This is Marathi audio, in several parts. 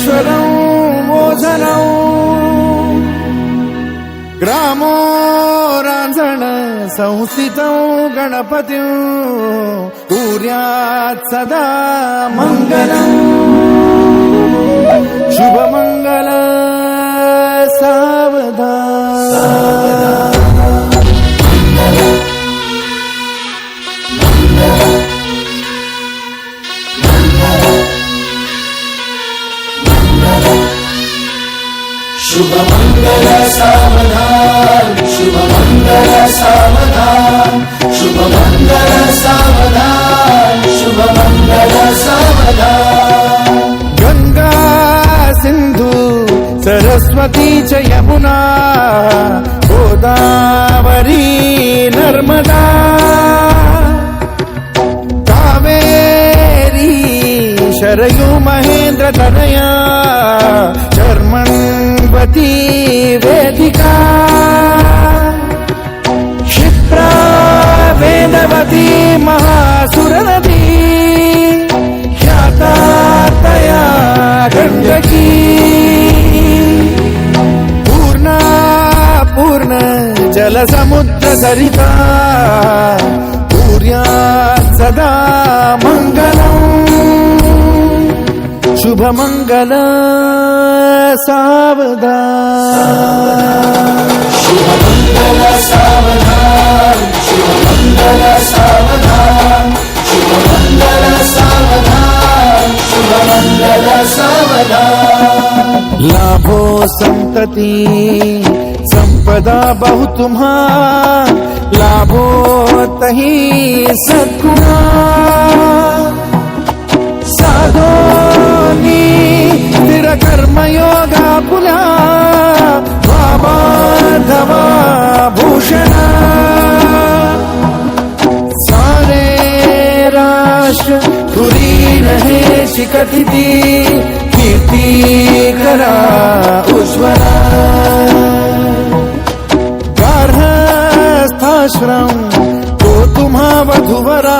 ఈశ్వరం ఓజనం గ్రామో రాంజన సంస్థితం గణపతి. కూర్యాత్ సదా మంగళ. శుభమంగళ సావధాన్ శుభమంగళ సావధాన్ శుభమంగళ సావధాన్ శుభమంగళ సావధాన్ గంగా సింధు సరస్వతి చయమునా గోదావరి నర్మదా కావేరీ శరయుమ शर्मण्वती वेदिका। क्षिप्रा वेदवती महासुरनदी ख्याता तया गण्डकी पूर्णा पूर्ण जलसमुद्र सरिता। सदा मङ्गला शुभमङ्गल सावधान। शुभ मंगल सावधान शुभ मंगल सावधान शुभ मंगल सावधान शुभ मंगल सावधान लाभो संतति संपदा बहु तुम्हा लाभो तही सद्गुणा। स्थिर कर्मयोगा पुला बाबा धवा भूषणा सारे राष्ट्र तुरी रहे शिकटिती कीर्ती करा उज्ज्वला गार्हस्थाश्रम तो तुम्हा वधुवरा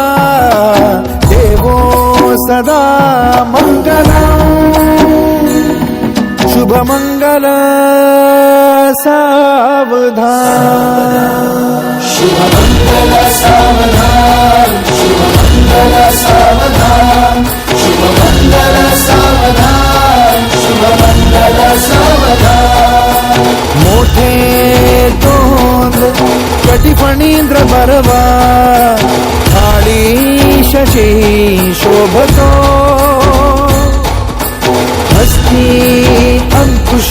देवो सदा मंगलम शुभ मंगल सावधान। शुभ मंगल सावधान शुभ मंगल सावधान शुभ मंगल सावधान शुभ मंगल सावधान। मोठे तोंड कटी फणींद्र बरवा थाळी शशी शोभतो। हस्ती अंकुश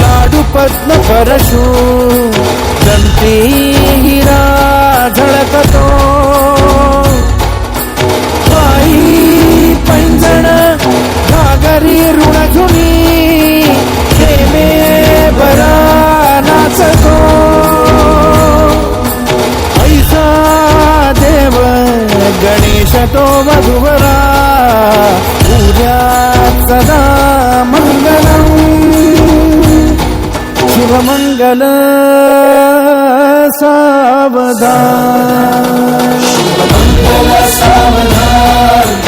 लाडू पद्म परशु दंती हिरा झळकतो पायी पैंजण घागरी ऋणझुनी प्रेमे बरा नाचतो. ऐसा देव गणेश तो वधुवरा उद्यात सदा. मंगल सावधान।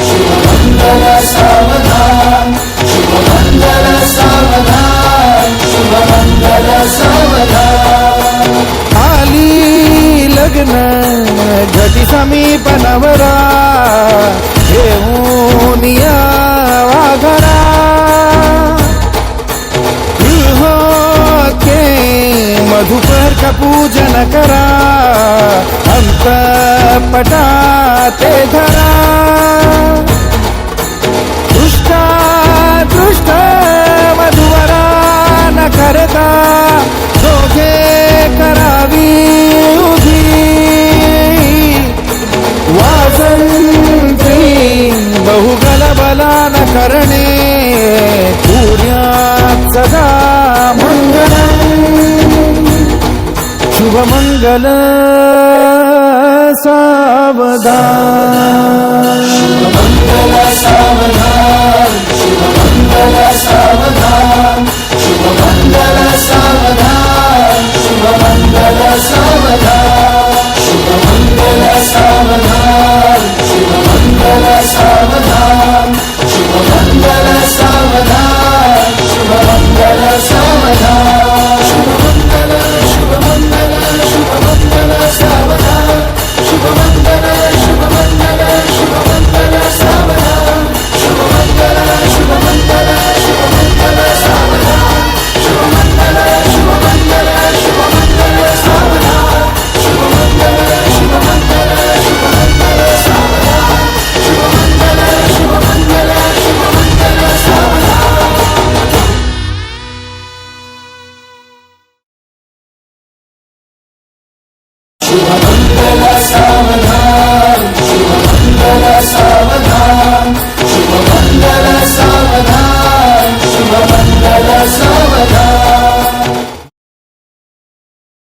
शुभ मंगल सावधान। शुभ मंगल सावधान। शुभ मंगल सावधान। आली लग्न घटी समीप नवरा। मधुकर पूजन करा अंत पटा ते धरा. दृष्टा दृष्ट मधुवरा न करता दोघे करावी उभी. वासंती बहुगल बला न करणे सूर्य सदा శుభమంగళ సావధాన. శుభమంగళ సావధాన.